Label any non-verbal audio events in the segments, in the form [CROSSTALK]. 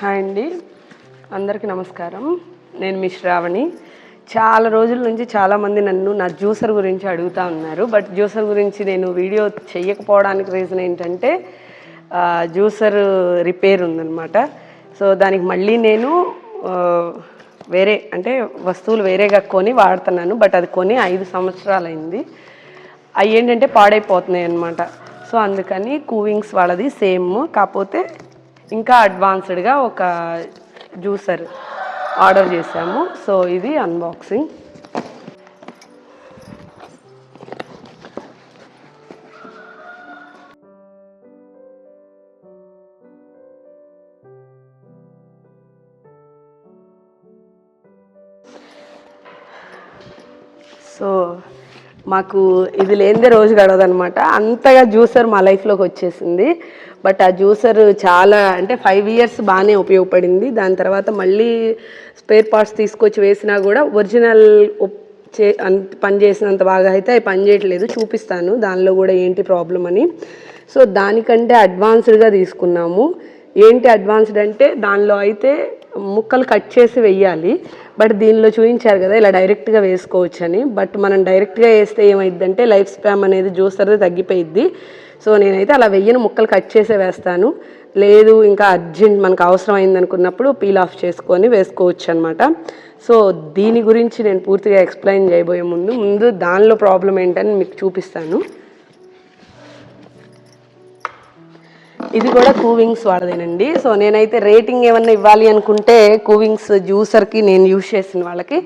Hi అండి. అందరికీ నమస్కారం. నేను మీ శ్రావణి. చాలా రోజుల నుంచి చాలామంది నన్ను నా జ్యూసర్ గురించి అడుగుతా ఉన్నారు. బట్ జ్యూసర్ గురించి నేను వీడియో చేయకపోవడానికి రీజన్ ఏంటంటే జ్యూసర్ రిపేర్ ఉందన్నమాట. సో దానికి మళ్ళీ నేను వేరే అంటే వస్తువులు వేరేగా కొని వాడుతున్నాను. బట్ అది కొని ఐదు సంవత్సరాలైంది. అవి ఏంటంటే పాడైపోతున్నాయి అనమాట సో అందుకని కూవింగ్స్ వాళ్ళది సేమ్. కాకపోతే ఇంకా అడ్వాన్స్డ్గా ఒక జ్యూసర్ ఆర్డర్ చేసాము సో ఇది అన్బాక్సింగ్. సో మాకు ఇది లేనిదే రోజు గడవదనమాట అంతగా జ్యూసర్ మా లైఫ్లోకి వచ్చేసింది. బట్ ఆ జ్యూసర్ చాలా అంటే ఫైవ్ ఇయర్స్ బాగానే ఉపయోగపడింది. దాని తర్వాత మళ్ళీ స్పేర్ పార్ట్స్ తీసుకొచ్చి వేసినా కూడా ఒరిజినల్ చే అంత పని చేసినంత బాగా అయితే అవి పని చేయట్లేదు. చూపిస్తాను దానిలో కూడా ఏంటి ప్రాబ్లం అని. సో దానికంటే అడ్వాన్స్డ్గా తీసుకున్నాము. ఏంటి అడ్వాన్స్డ్ అంటే దానిలో అయితే ముక్కలు కట్ చేసి వెయ్యాలి. బట్ దీనిలో చూపించారు కదా ఇలా డైరెక్ట్గా వేసుకోవచ్చు అని బట్ మనం డైరెక్ట్గా వేస్తే ఏమైందంటే లైఫ్ స్పామ్ అనేది జ్యూసర్ది తగ్గిపోయిద్ది. సో నేనైతే అలా వెయ్యని ముక్కలు కట్ చేసే వేస్తాను. లేదు ఇంకా అర్జెంట్ మనకు అవసరం అయింది అనుకున్నప్పుడు పీల్ ఆఫ్ చేసుకొని వేసుకోవచ్చు అనమాట సో దీని గురించి నేను పూర్తిగా ఎక్స్ప్లెయిన్ చేయబోయే ముందు ముందు దానిలో ప్రాబ్లం ఏంటని మీకు చూపిస్తాను. ఇది కూడా కూవింగ్స్ వాడదేనండి సో నేనైతే రేటింగ్ ఏమన్నా ఇవ్వాలి అనుకుంటే కూవింగ్స్ జ్యూసర్కి నేను యూజ్ చేసిన వాళ్ళకి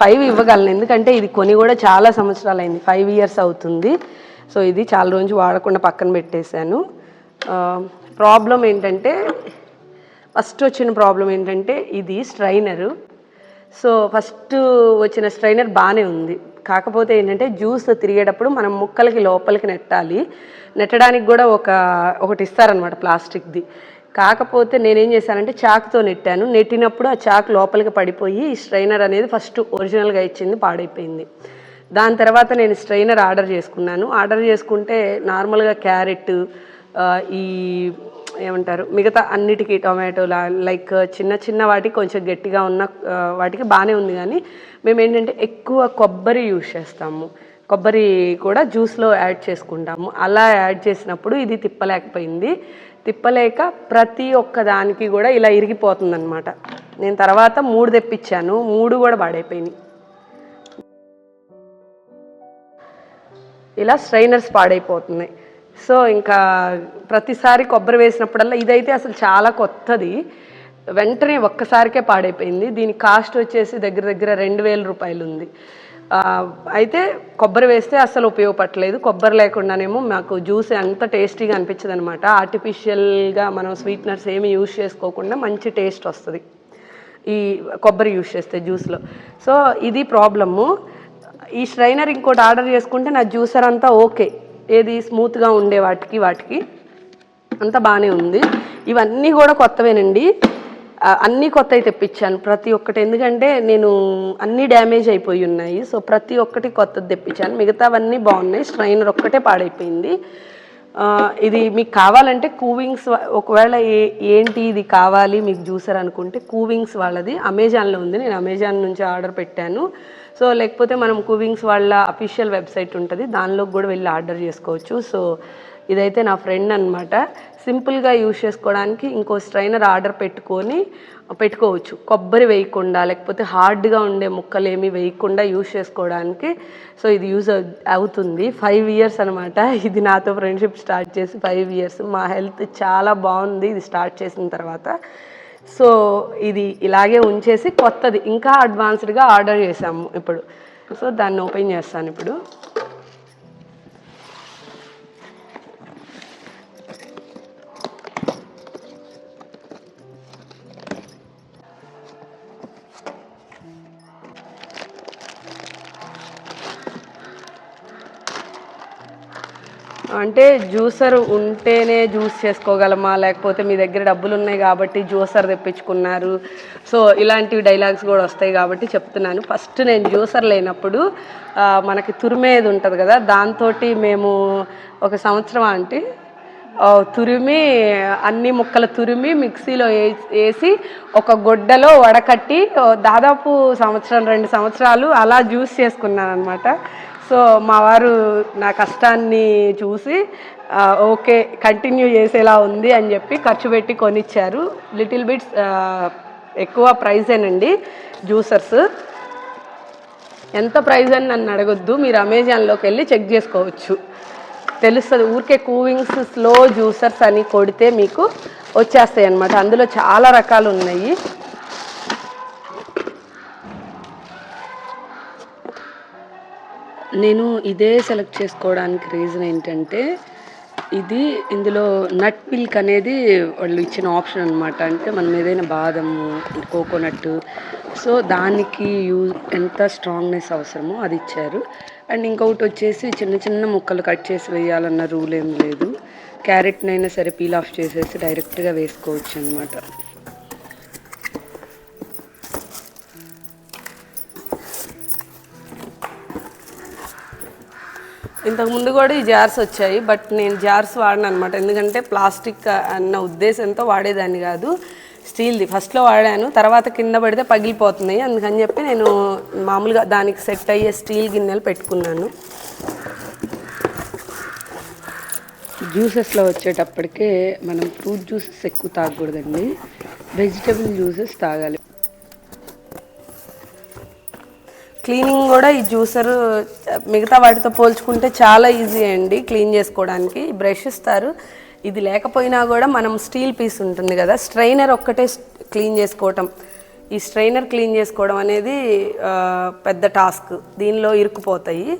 ఫైవ్ ఇవ్వగలను. ఎందుకంటే ఇది కొని కూడా చాలా సంవత్సరాలు అయింది ఫైవ్ ఇయర్స్ అవుతుంది. సో ఇది చాలా రోజు వాడకుండా పక్కన పెట్టేశాను. ప్రాబ్లం ఏంటంటే ఫస్ట్ వచ్చిన ప్రాబ్లం ఏంటంటే ఇది స్ట్రైనరు. సో ఫస్ట్ వచ్చిన స్ట్రైనర్ బాగానే ఉంది. కాకపోతే ఏంటంటే జ్యూస్ తిరిగేటప్పుడు మనం ముక్కలకి లోపలికి నెట్టాలి. నెట్టడానికి కూడా ఒక ఒకటి ఇస్తారనమాట ప్లాస్టిక్ది. కాకపోతే నేనేం చేశానంటే చాకుతో నెట్టాను. నెట్టినప్పుడు ఆ చాకు లోపలికి పడిపోయి ఈ స్ట్రైనర్ అనేది ఫస్ట్ ఒరిజినల్గా ఇచ్చింది పాడైపోయింది. దాని తర్వాత నేను స్ట్రైనర్ ఆర్డర్ చేసుకున్నాను. ఆర్డర్ చేసుకుంటే నార్మల్గా క్యారెట్ ఈ ఏమంటారు మిగతా అన్నిటికీ టొమాటో లైక్ చిన్న చిన్న వాటికి కొంచెం గట్టిగా ఉన్న వాటికి బాగానే ఉంది కానీ మేము ఏంటంటే ఎక్కువ కొబ్బరి యూజ్ చేస్తాము. కొబ్బరి కూడా జ్యూస్లో యాడ్ చేసుకుంటాము. అలా యాడ్ చేసినప్పుడు ఇది తిప్పలేకపోయింది. తిప్పలేక ప్రతి ఒక్క దానికి కూడా ఇలా ఇరిగిపోతుందనమాట నేను తర్వాత మూడు తెప్పించాను. మూడు కూడా పాడైపోయినాయి ఇలా స్ట్రైనర్స్ పాడైపోతున్నాయి. సో ఇంకా ప్రతిసారి కొబ్బరి వేసినప్పుడల్లా ఇదైతే అసలు చాలా కొత్తది. వెంటనే ఒక్కసారికే పాడైపోయింది. దీని కాస్ట్ వచ్చేసి దగ్గర దగ్గర రెండు వేల రూపాయలు ఉంది అయితే కొబ్బరి వేస్తే అసలు ఉపయోగపడలేదు. కొబ్బరి లేకుండానేమో మాకు జ్యూస్ అంత టేస్టీగా అనిపించదు అనమాట ఆర్టిఫిషియల్గా మనం స్వీట్నర్స్ ఏమి యూజ్ చేసుకోకుండా మంచి టేస్ట్ వస్తుంది. ఈ కొబ్బరి యూజ్ చేస్తే జ్యూస్లో. సో ఇది ప్రాబ్లము. ఈ స్ట్రైనర్ ఇంకోటి ఆర్డర్ చేసుకుంటే నా జ్యూసర్ అంతా ఓకే. ఏది స్మూత్గా ఉండే వాటికి వాటికి. అంతా బాగానే ఉంది. ఇవన్నీ కూడా కొత్తవేనండి. అన్నీ కొత్తవి తెప్పించాను. ప్రతి ఒక్కటి. ఎందుకంటే నేను అన్నీ డ్యామేజ్ అయిపోయి ఉన్నాయి. సో ప్రతి ఒక్కటి కొత్తది తెప్పించాను. మిగతావన్నీ బాగున్నాయి. స్ట్రైనర్ ఒక్కటే పాడైపోయింది. ఇది మీకు కావాలంటే కూవింగ్స్ ఒకవేళ ఏ ఏంటి ఇది కావాలి మీకు జ్యూసర్ అనుకుంటే కూవింగ్స్ వాళ్ళది. అమెజాన్లో ఉంది. నేను అమెజాన్ నుంచి ఆర్డర్ పెట్టాను. సో లేకపోతే మనం కూవింగ్స్ వాళ్ళ అఫీషియల్ వెబ్సైట్ ఉంటుంది. దానిలోకి కూడా వెళ్ళి ఆర్డర్ చేసుకోవచ్చు. సో ఇదైతే నా ఫ్రెండ్ అనమాట సింపుల్గా యూజ్ చేసుకోవడానికి ఇంకో స్ట్రైనర్ ఆర్డర్ పెట్టుకొని పెట్టుకోవచ్చు. కొబ్బరి వేయకుండా లేకపోతే హార్డ్గా ఉండే ముక్కలు ఏమి వేయకుండా యూజ్ చేసుకోవడానికి. సో ఇది యూజ్ అవుతుంది. ఫైవ్ ఇయర్స్ అనమాట ఇది నాతో ఫ్రెండ్షిప్ స్టార్ట్ చేసి ఫైవ్ ఇయర్స్ మా హెల్త్ చాలా బాగుంది. ఇది స్టార్ట్ చేసిన తర్వాత. సో ఇది ఇలాగే ఉంచేసి కొత్తది. ఇంకా అడ్వాన్స్డ్గా ఆర్డర్ చేసాము ఇప్పుడు. సో దాన్ని ఓపెన్ చేస్తాను ఇప్పుడు. అంటే జ్యూసర్ ఉంటేనే జ్యూస్ చేసుకోగలమా? లేకపోతే మీ దగ్గర డబ్బులు ఉన్నాయి కాబట్టి జ్యూసర్ తెప్పించుకున్నారు. సో ఇలాంటివి డైలాగ్స్ కూడా వస్తాయి కాబట్టి చెప్తున్నాను. ఫస్ట్ నేను జ్యూసర్ లేనప్పుడు మనకి తురిమేది ఉంటుంది కదా? దాంతో మేము ఒక సంవత్సరం అంటే తురిమి అన్ని ముక్కలు తురిమి మిక్సీలో వేసి ఒక గుడ్డలో వడకట్టి దాదాపు సంవత్సరం రెండు సంవత్సరాలు అలా జ్యూస్ చేసుకున్నాను అనమాట సో మా వారు నా కష్టాన్ని చూసి ఓకే కంటిన్యూ చేసేలా ఉంది అని చెప్పి ఖర్చు పెట్టి కొనిచ్చారు. లిటిల్ బిట్స్ ఎక్కువ ప్రైజేనండి జ్యూసర్స్. ఎంత ప్రైస్ అని నన్ను అడగొద్దు మీరు అమెజాన్లోకి వెళ్ళి చెక్ చేసుకోవచ్చు. తెలుస్తుంది ఊరికే కూవింగ్స్ స్లో జ్యూసర్స్ అని కొడితే మీకు వచ్చేస్తాయి అన్నమాట అందులో చాలా రకాలు ఉన్నాయి నేను ఇదే సెలెక్ట్ చేసుకోవడానికి రీజన్ ఏంటంటే ఇది ఇందులో నట్ మిల్క్ అనేది వాళ్ళు ఇచ్చిన ఆప్షన్ అనమాట అంటే మనం ఏదైనా బాదము కోకోనట్ సో దానికి యూజ్ ఎంత స్ట్రాంగ్నెస్ అవసరమో అది ఇచ్చారు. అండ్ ఇంకొకటి వచ్చేసి చిన్న చిన్న ముక్కలు కట్ చేసి వేయాలన్న రూల్ ఏం లేదు. క్యారెట్నైనా సరే పీల్ ఆఫ్ చేసేసి డైరెక్ట్గా వేసుకోవచ్చు అనమాట ఇంతకు ముందు కూడా ఈ జార్స్ వచ్చాయి బట్ నేను జార్స్ వాడను అనమాట ఎందుకంటే ప్లాస్టిక్ అన్న ఉద్దేశంతో వాడేదాన్ని కాదు. స్టీల్ది. ఫస్ట్లో వాడాను తర్వాత కింద పడితే పగిలిపోతున్నాయి. అందుకని చెప్పి నేను మామూలుగా దానికి సెట్ అయ్యే స్టీల్ గిన్నెలు పెట్టుకున్నాను. జ్యూసెస్లో వచ్చేటప్పటికే మనం ఫ్రూట్ జ్యూసెస్ ఎక్కువ తాగకూడదండి. వెజిటబుల్ జ్యూసెస్ తాగాలి. క్లీనింగ్ కూడా ఈ జ్యూసర్ మిగతా వాటితో పోల్చుకుంటే చాలా ఈజీ అండి క్లీన్ చేసుకోవడానికి. బ్రష్ ఇస్తారు. ఇది లేకపోయినా కూడా మనం స్టీల్ పీస్ ఉంటుంది కదా స్ట్రైనర్ ఒక్కటే క్లీన్ చేసుకోవటం. ఈ స్ట్రైనర్ క్లీన్ చేసుకోవడం అనేది పెద్ద టాస్క్. దీనిలో ఇరుక్కుపోతాయి.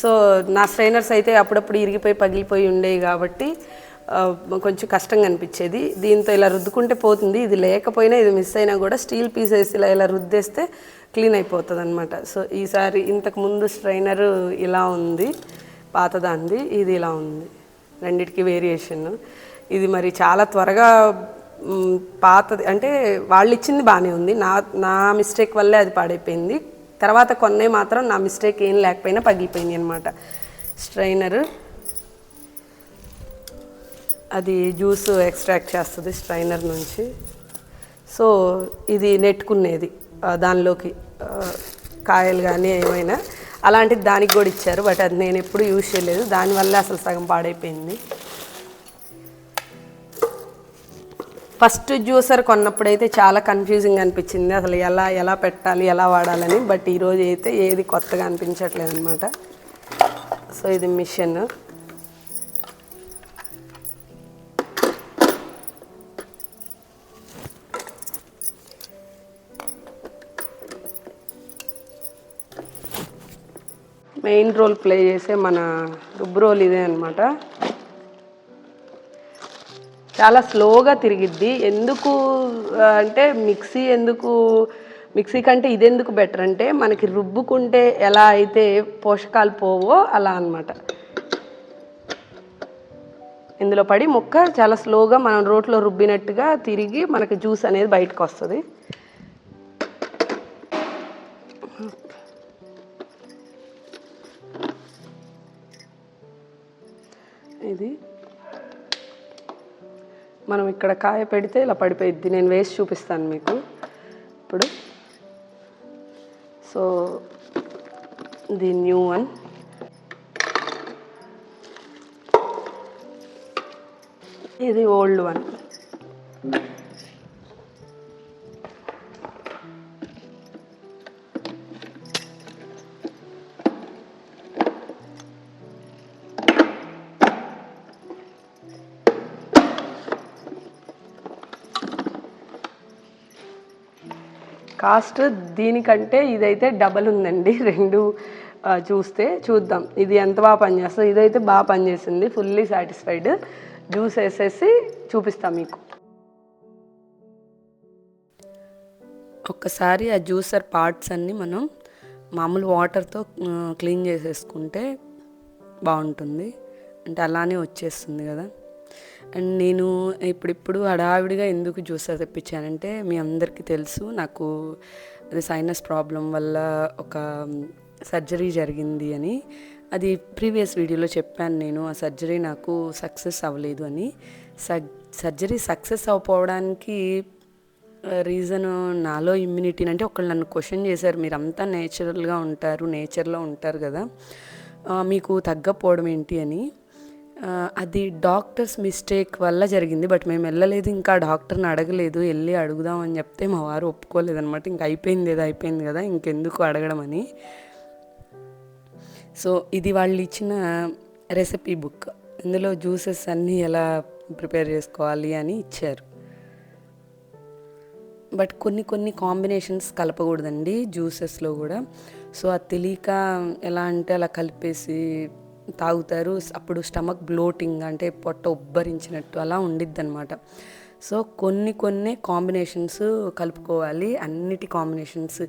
సో నా స్ట్రైనర్స్ అయితే అప్పుడప్పుడు ఇరిగిపోయి పగిలిపోయి ఉండేవి కాబట్టి కొంచెం కష్టంగా అనిపించేది. దీంతో ఇలా రుద్దుకుంటే పోతుంది. ఇది లేకపోయినా ఇది మిస్ అయినా కూడా స్టీల్ పీసెస్ ఇలా ఇలా రుద్దేస్తే క్లీన్ అయిపోతుంది అనమాట సో ఈసారి ఇంతకు ముందు స్ట్రైనర్ ఇలా ఉంది పాతదాంది ఇది ఇలా ఉంది. రెండిటికి వేరియేషన్. ఇది మరి చాలా త్వరగా పాతది అంటే వాళ్ళు ఇచ్చింది బాగానే ఉంది. నా నా మిస్టేక్ వల్లే అది పాడైపోయింది. తర్వాత కొన్నే మాత్రం నా మిస్టేక్ ఏం లేకపోయినా పగిలిపోయింది అనమాట స్ట్రైనర్ అది జ్యూస్ ఎక్స్ట్రాక్ట్ చేస్తుంది స్ట్రైనర్ నుంచి. సో ఇది నెట్టుకునేది. దానిలోకి కాయలు కానీ ఏమైనా. అలాంటిది దానికి కూడా ఇచ్చారు బట్ అది నేను ఎప్పుడు యూజ్ చేయలేదు. దానివల్ల అసలు సగం పాడైపోయింది. ఫస్ట్ జ్యూసర్ కొన్నప్పుడైతే చాలా కన్ఫ్యూజింగ్ అనిపించింది. అసలు ఎలా ఎలా పెట్టాలి ఎలా వాడాలని. బట్ ఈరోజు అయితే ఏది కొత్తగా అనిపించట్లేదు అనమాట సో ఇది మిషన్. మెయిన్ రోల్ ప్లే చేసే మన రుబ్బు రోల్ ఇదే అనమాట చాలా స్లోగా తిరిగిద్ది. ఎందుకు అంటే మిక్సీ ఎందుకు మిక్సీ కంటే ఇదెందుకు బెటర్ అంటే మనకి రుబ్బుకుంటే ఎలా అయితే పోషకాలు పోవో అలా అన్నమాట. ఇందులో పడి ముక్క చాలా స్లోగా మనం రోట్లో రుబ్బినట్టుగా తిరిగి మనకి జ్యూస్ అనేది బయటకు వస్తుంది. ఇది. మనం ఇక్కడ కాయ పెడితే ఇలా పడిపోయిద్ది. నేను వేసి చూపిస్తాను మీకు. ఇప్పుడు. So the new one. ఇది ఓల్డ్ వన్. కాస్ట్ దీనికంటే ఇదైతే డబల్ ఉందండి. [LAUGHS] రెండు చూస్తే చూద్దాం. ఇది ఎంత బాగా పనిచేస్తుంది. ఇదైతే బాగా పనిచేసింది. ఫుల్లీ సాటిస్ఫైడ్ జ్యూస్ వేసేసి చూపిస్తాం మీకు. ఒక్కసారి ఆ జ్యూసర్ పార్ట్స్ అన్నీ మనం మామూలు వాటర్తో క్లీన్ చేసేసుకుంటే బాగుంటుంది. అంటే అలానే వచ్చేస్తుంది కదా. అండ్ నేను ఇప్పుడిప్పుడు హడావిడిగా ఎందుకు జ్యూసర్ తెప్పించానంటే మీ అందరికీ తెలుసు నాకు అది సైనస్ ప్రాబ్లం వల్ల ఒక సర్జరీ జరిగింది అని. అది ప్రీవియస్ వీడియోలో చెప్పాను నేను ఆ సర్జరీ నాకు సక్సెస్ అవ్వలేదు అని. సర్జరీ సక్సెస్ అవ్వకపోవడానికి రీజన్ నాలో ఇమ్యూనిటీ అంటే ఒకళ్ళు నన్ను క్వశ్చన్ చేశారు మీరంతా నేచురల్గా ఉంటారు నేచర్లో ఉంటారు కదా మీకు తగ్గపోవడం ఏంటి అని. అది డాక్టర్స్ మిస్టేక్ వల్ల జరిగింది బట్ మేము వెళ్ళలేదు ఇంకా డాక్టర్ని అడగలేదు వెళ్ళి అడుగుదాం అని చెప్తే మా వారు ఒప్పుకోలేదన్నమాట. ఇంక అయిపోయింది ఏదో అయిపోయింది కదా ఇంకెందుకు అడగడం అని. సో ఇది వాళ్ళు ఇచ్చిన రెసిపీ బుక్. ఇందులో జ్యూసెస్ అన్నీ ఎలా ప్రిపేర్ చేసుకోవాలి అని ఇచ్చారు. బట్ కొన్ని కొన్ని కాంబినేషన్స్ కలపకూడదండి జ్యూసెస్లో కూడా. సో అది తెలియక ఎలా అంటే అలా కలిపేసి తాగుతారు. అప్పుడు స్టమక్ బ్లోటింగ్ అంటే పొట్ట ఉబ్బరించినట్టు అలా ఉండిద్ది అనమాట సో కొన్ని కొన్ని కాంబినేషన్స్ కలుపుకోవాలి. అన్నిటి కాంబినేషన్స్.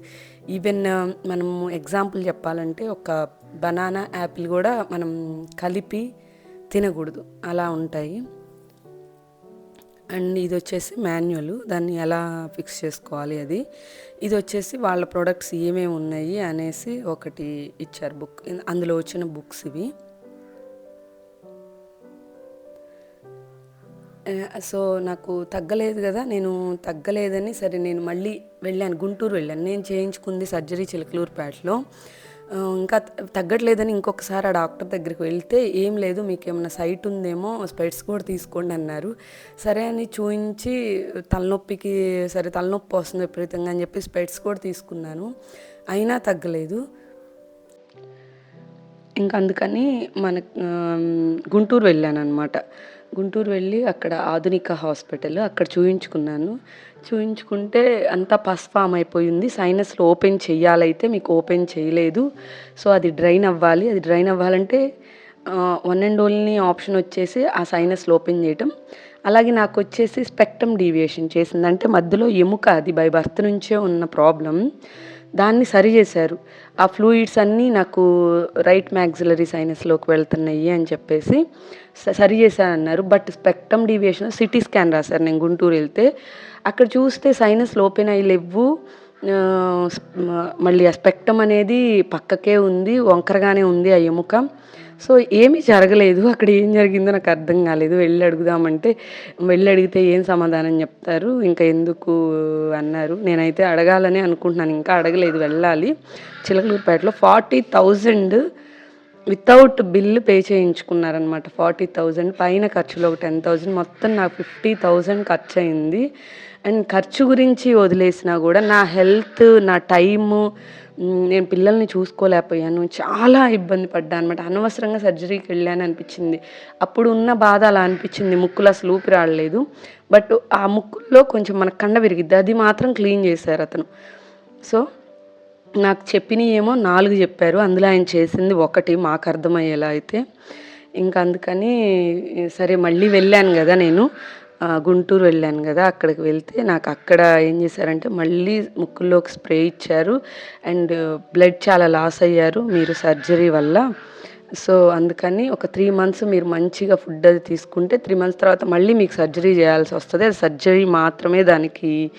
ఈవెన్ మనము ఎగ్జాంపుల్ చెప్పాలంటే ఒక బనానా యాపిల్ కూడా మనం కలిపి తినకూడదు. అలా ఉంటాయి. అండ్ ఇది వచ్చేసి మాన్యువల్. దాన్ని ఎలా ఫిక్స్ చేసుకోవాలి అది? ఇది వచ్చేసి వాళ్ళ ప్రొడక్ట్స్ ఏమేమి ఉన్నాయి అనేసి ఒకటి ఇచ్చారు బుక్. అందులో వచ్చిన బుక్స్ ఇవి. సో నాకు తగ్గలేదు కదా నేను తగ్గలేదని సరే నేను మళ్ళీ వెళ్ళాను. గుంటూరు వెళ్ళాను. నేను చేయించుకుంది సర్జరీ చిలకలూరుపేటలో. ఇంకా తగ్గట్లేదని ఇంకొకసారి ఆ డాక్టర్ దగ్గరికి వెళ్తే ఏం లేదు మీకు ఏమైనా సైట్ ఉందేమో స్పెట్స్ కూడా తీసుకోండి అన్నారు. సరే అని చూయించి తలనొప్పికి సరే తలనొప్పి వస్తుంది విపరీతంగా అని చెప్పి స్పెట్స్ కూడా తీసుకున్నాను. అయినా తగ్గలేదు. ఇంకా అందుకని మన గుంటూరు వెళ్ళాను అనమాట గుంటూరు వెళ్ళి అక్కడ ఆధునిక హాస్పిటల్ అక్కడ చూయించుకున్నాను. చూయించుకుంటే అంతా పస్ ఫామ్ అయిపోయింది సైనస్లో ఓపెన్ చేయాలైతే మీకు ఓపెన్ చేయలేదు. సో అది డ్రైన్ అవ్వాలి. అది డ్రైన్ అవ్వాలంటే వన్ అండ్ ఓన్లీ ఆప్షన్ వచ్చేసి ఆ సైనస్లో ఓపెన్ చేయటం. అలాగే నాకు వచ్చేసి స్పెక్ట్రమ్ డీవియేషన్ చేసింది. అంటే మధ్యలో ఎముక అది బై బర్త్ నుంచే ఉన్న ప్రాబ్లం. దాన్ని సరి చేశారు. ఆ ఫ్లూయిడ్స్ అన్నీ నాకు రైట్ మ్యాక్సిలరీ సైనస్లోకి వెళ్తున్నాయి అని చెప్పేసి సరి సరి అన్నారు but spectrum deviation CT scan రాశారు నేను గుంటూరు వెళ్తే. అక్కడ చూస్తే సైనస్ ఓపెన్ అయ్యి లేవు మళ్ళీ ఆ స్పెక్టమ్ అనేది పక్కకే ఉంది వంకరగానే ఉంది ఆ ఎముక. సో ఏమీ జరగలేదు. అక్కడ ఏం జరిగిందో నాకు అర్థం కాలేదు. వెళ్ళి అడుగుదామంటే వెళ్ళి అడిగితే ఏం సమాధానం చెప్తారు? ఇంకా ఎందుకు అన్నారు. నేనైతే అడగాలని అనుకుంటున్నాను. ఇంకా అడగలేదు వెళ్ళాలి. చిలకలూరుపేటలో forty thousand without bill pay చేయించుకున్నారనమాట forty thousand పైన ఖర్చులో ఒక టెన్ థౌజండ్. మొత్తం నాకు ఫిఫ్టీ థౌజండ్ ఖర్చు అయింది అండ్ ఖర్చు గురించి వదిలేసినా కూడా నా హెల్త్ నా టైము నేను పిల్లల్ని చూసుకోలేకపోయాను. చాలా ఇబ్బంది పడ్డా అనమాట అనవసరంగా సర్జరీకి వెళ్ళాను అనిపించింది. అప్పుడు ఉన్న బాధ అలా అనిపించింది. ముక్కులు అసలు ఊపిరి ఆడలేదు. బట్ ఆ ముక్కుల్లో కొంచెం మన కండ విరిగిద్ది. అది మాత్రం క్లీన్ చేశారు అతను. సో నాకు చెప్పినవి ఏమో నాలుగు చెప్పారు. అందులో ఆయన చేసింది ఒకటి. మాకు అర్థమయ్యేలా అయితే. ఇంకా అందుకని సరే మళ్ళీ వెళ్ళాను కదా నేను. గుంటూరు వెళ్ళాను కదా అక్కడికి వెళ్తే నాకు అక్కడ ఏం చేశారంటే మళ్ళీ ముక్కుల్లోకి స్ప్రే ఇచ్చారు. అండ్ బ్లడ్ చాలా లాస్ అయ్యారు మీరు సర్జరీ వల్ల. సో అందుకని ఒక త్రీ మంత్స్ మీరు మంచిగా ఫుడ్ అది తీసుకుంటే త్రీ మంత్స్ తర్వాత మళ్ళీ మీకు సర్జరీ చేయాల్సి వస్తుంది. అది సర్జరీ మాత్రమే దానికి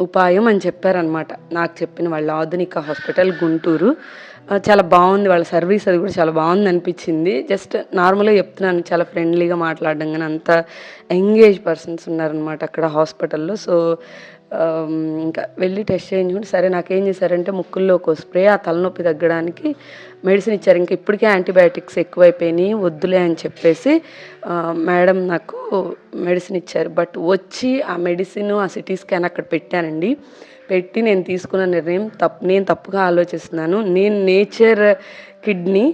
ఉపాయం అని చెప్పారనమాట నాకు చెప్పిన వాళ్ళ ఆధునిక హాస్పిటల్ గుంటూరు. చాలా బాగుంది వాళ్ళ సర్వీస్ అది కూడా చాలా బాగుంది అనిపించింది. జస్ట్ నార్మల్గా చెప్తున్నాను చాలా ఫ్రెండ్లీగా మాట్లాడడం కానీ అంత ఎంగేజ్ పర్సన్స్ ఉన్నారనమాట అక్కడ హాస్పిటల్లో. సో ఇంకా వెళ్ళి టెస్ట్ చేయించుకుంటే సరే నాకేం చేశారంటే ముక్కుల్లో ఒక స్ప్రే ఆ తలనొప్పి తగ్గడానికి మెడిసిన్ ఇచ్చారు. ఇంకా ఇప్పటికే యాంటీబయాటిక్స్ ఎక్కువైపోయినాయి వద్దులే అని చెప్పేసి మేడం నాకు మెడిసిన్ ఇచ్చారు. బట్ వచ్చి ఆ మెడిసిన్ ఆ సిటీ స్కాన్ అక్కడ పెట్టానండి. పెట్టి నేను తీసుకున్న నిర్ణయం తప్పు నేను తప్పుగా ఆలోచిస్తున్నాను. నేను నేచర్ కిడ్నీ.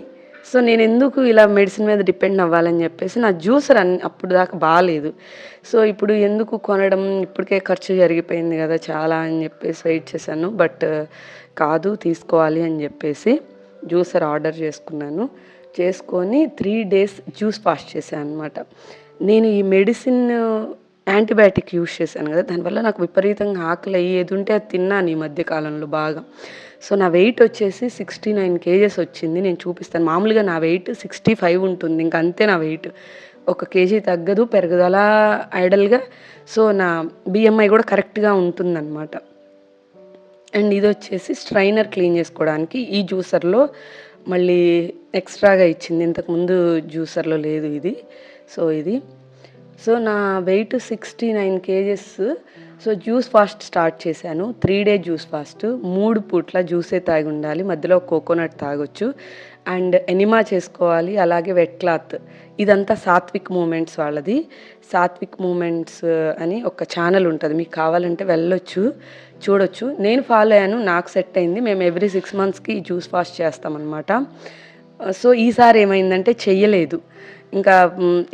సో నేను ఎందుకు ఇలా మెడిసిన్ మీద డిపెండ్ అవ్వాలని చెప్పేసి నా జ్యూసర్ అన్ని అప్పుడు దాకా బాగాలేదు సో ఇప్పుడు ఎందుకు కొనడం? ఇప్పటికే ఖర్చు జరిగిపోయింది కదా చాలా అని చెప్పేసి వెయిట్ చేశాను. బట్ కాదు తీసుకోవాలి అని చెప్పేసి జ్యూసర్ ఆర్డర్ చేసుకున్నాను. చేసుకొని త్రీ డేస్ జ్యూస్ ఫాస్ట్ చేశాను అనమాట నేను ఈ మెడిసిన్ యాంటీబయాటిక్ యూస్ చేశాను కదా. దానివల్ల నాకు విపరీతంగా ఆకలి అయ్యి ఏది ఉంటే అది తిన్నాను ఈ మధ్య కాలంలో బాగా. సో నా వెయిట్ వచ్చేసి సిక్స్టీ నైన్ కేజెస్ వచ్చింది. నేను చూపిస్తాను. మామూలుగా నా వెయిట్ సిక్స్టీ ఫైవ్ ఉంటుంది. ఇంక అంతే నా వెయిట్. ఒక కేజీ తగ్గదు పెరుగుదల ఐడల్గా సో నా బిఎంఐ కూడా కరెక్ట్గా ఉంటుందన్నమాట. అండ్ ఇది వచ్చేసి స్ట్రైనర్ క్లీన్ చేసుకోవడానికి ఈ జ్యూసర్లో మళ్ళీ ఎక్స్ట్రాగా ఇచ్చింది. ఇంతకుముందు జ్యూసర్లో లేదు ఇది. సో ఇది సో నా weight sixty nine kgs. So juice fast start చేశాను. Three day juice fast. మూడు పూట్ల జ్యూసే తాగి ఉండాలి. మధ్యలో కోకోనట్ తాగొచ్చు. అండ్ ఎనిమా చేసుకోవాలి. అలాగే వెట్ క్లాత్. ఇదంతా సాత్విక్ మూమెంట్స్ వాళ్ళది. సాత్విక్ మూమెంట్స్ అని ఒక ఛానల్ ఉంటుంది. మీకు కావాలంటే వెళ్ళొచ్చు చూడొచ్చు. నేను ఫాలో అయ్యాను. నాకు సెట్ అయింది. మేము ఎవ్రీ సిక్స్ మంత్స్కి జ్యూస్ ఫాస్ట్ చేస్తామన్నమాట. సో ఈసారి ఏమైందంటే చెయ్యలేదు. ఇంకా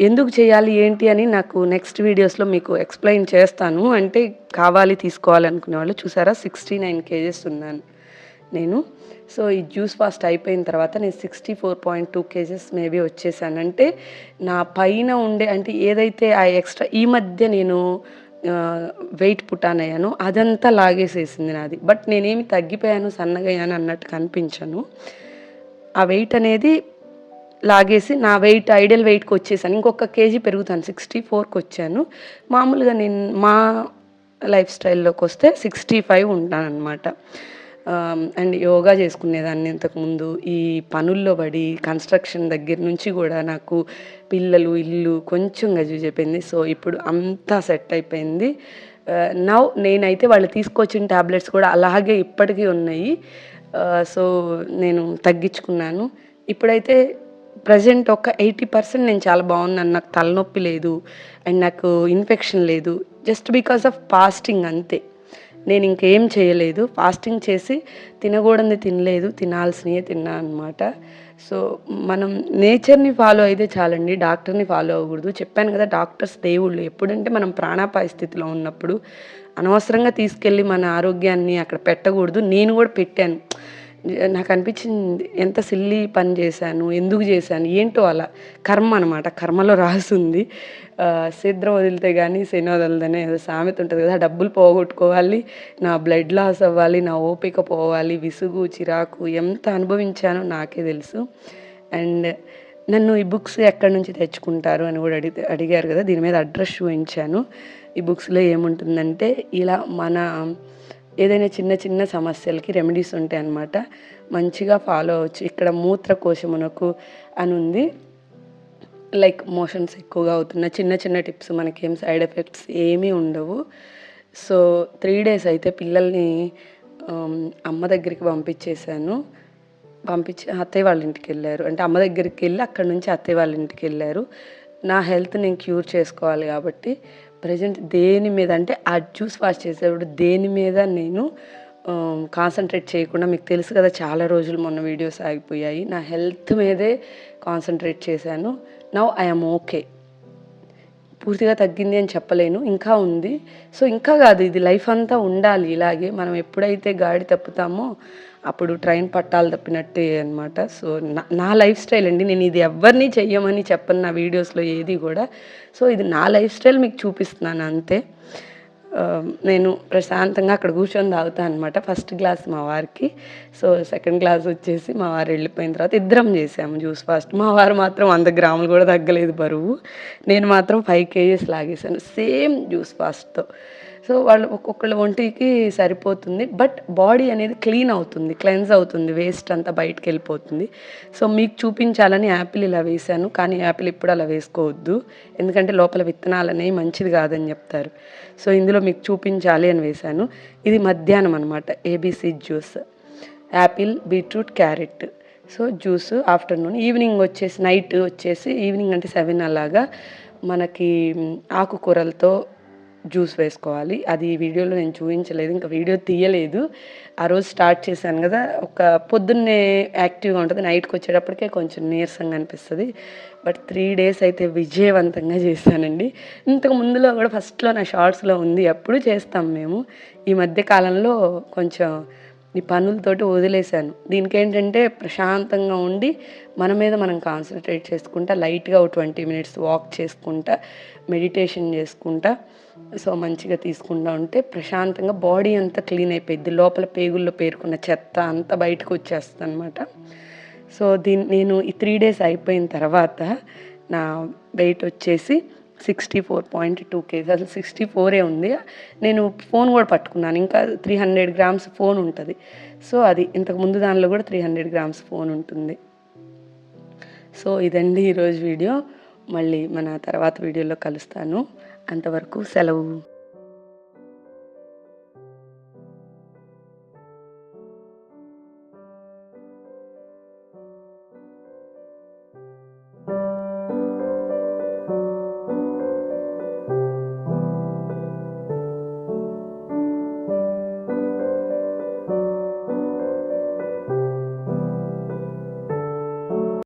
ఎందుకు చేయాలి ఏంటి అని నాకు నెక్స్ట్ వీడియోస్లో మీకు ఎక్స్ప్లెయిన్ చేస్తాను. అంటే కావాలి తీసుకోవాలనుకునే వాళ్ళు చూసారా? సిక్స్టీ నైన్ కేజెస్ ఉన్నాను నేను. సో ఈ జ్యూస్ ఫాస్ట్ అయిపోయిన తర్వాత నేను sixty four point two kgs maybe వచ్చేసాను. అంటే నా పైన ఉండే అంటే ఏదైతే ఆ ఎక్స్ట్రా ఈ మధ్య నేను వెయిట్ పుట్టానయ్యాను అదంతా లాగేసేసింది నాది. బట్ నేనేమి తగ్గిపోయాను సన్నగయ్యాను అన్నట్టు కనిపించను. ఆ వెయిట్ అనేది లాగేసి నా వెయిట్ ఐడియల్ వెయిట్కి వచ్చేసాను. ఇంకొక కేజీ పెరుగుతాను. సిక్స్టీ ఫోర్కి వచ్చాను. మామూలుగా నేను మా లైఫ్ స్టైల్లోకి వస్తే సిక్స్టీ ఫైవ్ ఉంటాను అనమాట అండ్ యోగా చేసుకునేదాన్ని ఇంతకుముందు. ఈ పనుల్లో పడి కన్స్ట్రక్షన్ దగ్గర నుంచి కూడా నాకు పిల్లలు ఇల్లు కొంచెం గజు చెప్పింది సో ఇప్పుడు అంతా సెట్ అయిపోయింది. నా నేనైతే వాళ్ళు తీసుకొచ్చిన ట్యాబ్లెట్స్ కూడా అలాగే ఇప్పటికీ ఉన్నాయి. సో నేను తగ్గించుకున్నాను. ఇప్పుడైతే ప్రజెంట్ ఒక ఎయిటీ పర్సెంట్ నేను చాలా బాగున్నాను నాకు తలనొప్పి లేదు. అండ్ నాకు ఇన్ఫెక్షన్ లేదు. జస్ట్ బికాస్ ఆఫ్ ఫాస్టింగ్ అంతే. నేను ఇంకేం చేయలేదు. ఫాస్టింగ్ చేసి తినకూడదు తినలేదు. తినాల్సినవి తిన్నా అనమాట సో మనం నేచర్ని ఫాలో అయితే చాలండి. డాక్టర్ని ఫాలో అవ్వకూడదు. చెప్పాను కదా డాక్టర్స్ దేవుళ్ళు. ఎప్పుడంటే మనం ప్రాణాపాయ స్థితిలో ఉన్నప్పుడు అనవసరంగా తీసుకెళ్ళి మన ఆరోగ్యాన్ని అక్కడ పెట్టకూడదు. నేను కూడా పెట్టాను. నాకు అనిపించింది ఎంత సిల్లీ పని చేశాను ఎందుకు చేశాను ఏంటో అలా. కర్మ అనమాట కర్మలో రాసుంది. ఆ, సిద్ర వదిలితే కానీ శని వదలదనే ఏదో సామెత ఉంటుంది కదా డబ్బులు పోగొట్టుకోవాలి నా బ్లడ్ లాస్ అవ్వాలి నా ఓపిక పోవాలి విసుగు చిరాకు ఎంత అనుభవించానో నాకే తెలుసు. అండ్ నన్ను ఈ బుక్స్ ఎక్కడి నుంచి తెచ్చుకుంటారు అని కూడా అడిగి అడిగారు కదా దీని మీద అడ్రస్ చూపించాను. ఈ బుక్స్లో ఏముంటుందంటే ఇలా మన ఏదైనా చిన్న చిన్న సమస్యలకి రెమెడీస్ ఉంటాయి అన్నమాట. మంచిగా ఫాలో అవ్వచ్చు. ఇక్కడ మూత్రకోశమునకు అని ఉంది. లైక్ మోషన్స్ ఎక్కువగా అవుతున్న చిన్న చిన్న టిప్స్ మనకేం సైడ్ ఎఫెక్ట్స్ ఏమీ ఉండవు. సో త్రీ డేస్ అయితే పిల్లల్ని um, అమ్మ దగ్గరికి పంపించేశాను. పంపించి అత్తయ్య వాళ్ళ ఇంటికి వెళ్ళారు. అంటే అమ్మ దగ్గరికి వెళ్ళి అక్కడ నుంచి అత్తయ్య వాళ్ళ ఇంటికి వెళ్ళారు. నా హెల్త్ నేను క్యూర్ చేసుకోవాలి కాబట్టి ప్రజెంట్ దేని మీద అంటే ఆ జ్యూస్ వాష్ చేసేటప్పుడు దేని మీద నేను కాన్సన్ట్రేట్ చేయకుండా మీకు తెలుసు కదా చాలా రోజులు మొన్న వీడియోస్ ఆగిపోయాయి. నా హెల్త్ మీదే కాన్సన్ట్రేట్ చేశాను. నవ్ ఐఎమ్ ఓకే పూర్తిగా తగ్గింది అని చెప్పలేను. ఇంకా ఉంది. సో ఇంకా కాదు ఇది లైఫ్ అంతా ఉండాలి. ఇలాగే మనం ఎప్పుడైతే గాడి తప్పుతామో అప్పుడు ట్రైన్ పట్టాలు తప్పినట్టే అనమాట సో నా నా లైఫ్ స్టైల్ అండి. నేను ఇది ఎవరిని చెయ్యమని చెప్పను నా వీడియోస్లో ఏది కూడా. సో ఇది నా లైఫ్ స్టైల్ మీకు చూపిస్తున్నాను అంతే. నేను ప్రశాంతంగా అక్కడ కూర్చొని తాగుతా అనమాట ఫస్ట్ గ్లాస్ మా వారికి. సో సెకండ్ గ్లాస్ వచ్చేసి మా వారు వెళ్ళిపోయిన తర్వాత ఇద్దరం చేసాము జ్యూస్ ఫాస్ట్. మా వారు మాత్రం వంద గ్రాములు కూడా తగ్గలేదు బరువు. నేను మాత్రం ఫైవ్ కేజీస్ లాగేసాను. సేమ్ జ్యూస్ ఫాస్ట్తో. సో వాళ్ళు ఒక్కొక్కళ్ళ ఒంటికి సరిపోతుంది. బట్ బాడీ అనేది క్లీన్ అవుతుంది క్లెన్స్ అవుతుంది వేస్ట్ అంతా బయటకు వెళ్ళిపోతుంది. సో మీకు చూపించాలని యాపిల్ ఇలా వేశాను కానీ యాపిల్ ఇప్పుడు అలా వేసుకోవద్దు. ఎందుకంటే లోపల విత్తనాలు అనేవి మంచిది కాదని చెప్తారు. సో ఇందులో మీకు చూపించాలి అని వేశాను. ఇది మధ్యాహ్నం అనమాట ABC juice. Apple beetroot carrot. So juice afternoon. Evening వచ్చేసి నైట్ వచ్చేసి ఈవినింగ్ అంటే సెవెన్ అలాగా మనకి ఆకుకూరలతో జ్యూస్ వేసుకోవాలి. అది ఈ వీడియోలో నేను చూపించలేదు ఇంకా వీడియో తీయలేదు. ఆ రోజు స్టార్ట్ చేశాను కదా ఒక పొద్దున్నే యాక్టివ్గా ఉంటుంది నైట్కి వచ్చేటప్పటికే కొంచెం నీరసంగా అనిపిస్తుంది. బట్ త్రీ డేస్ అయితే విజయవంతంగా చేశానండి. ఇంతకు ముందులో కూడా ఫస్ట్లో నా షార్ట్స్లో ఉంది అప్పుడు చేస్తాం మేము. ఈ మధ్య కాలంలో కొంచెం ఈ పనులతోటి వదిలేశాను. దీనికి ఏంటంటే ప్రశాంతంగా ఉండి మన మీద మనం కాన్సన్ట్రేట్ చేసుకుంటా లైట్గా ఒక ట్వంటీ మినిట్స్ వాక్ చేసుకుంటా మెడిటేషన్ చేసుకుంటా సో మంచిగా తీసుకుంటా ఉంటే ప్రశాంతంగా బాడీ అంతా క్లీన్ అయిపోయింది లోపల పేగుల్లో పేరుకున్న చెత్త అంతా బయటకు వచ్చేస్తుంది అనమాట సో దీన్ని నేను ఈ త్రీ డేస్ అయిపోయిన తర్వాత నా వెయిట్ వచ్చేసి sixty four point two kg. అసలు సిక్స్టీ ఫోరే ఉంది. నేను ఫోన్ కూడా పట్టుకున్నాను. ఇంకా త్రీ హండ్రెడ్ గ్రామ్స్ ఫోన్ ఉంటుంది. సో అది ఇంతకు ముందు దానిలో కూడా త్రీ హండ్రెడ్ గ్రామ్స్ ఫోన్ ఉంటుంది. సో ఇదండి ఈరోజు వీడియో. మళ్ళీ మన తర్వాత వీడియోలో కలుస్తాను. అంతవరకు సెలవు.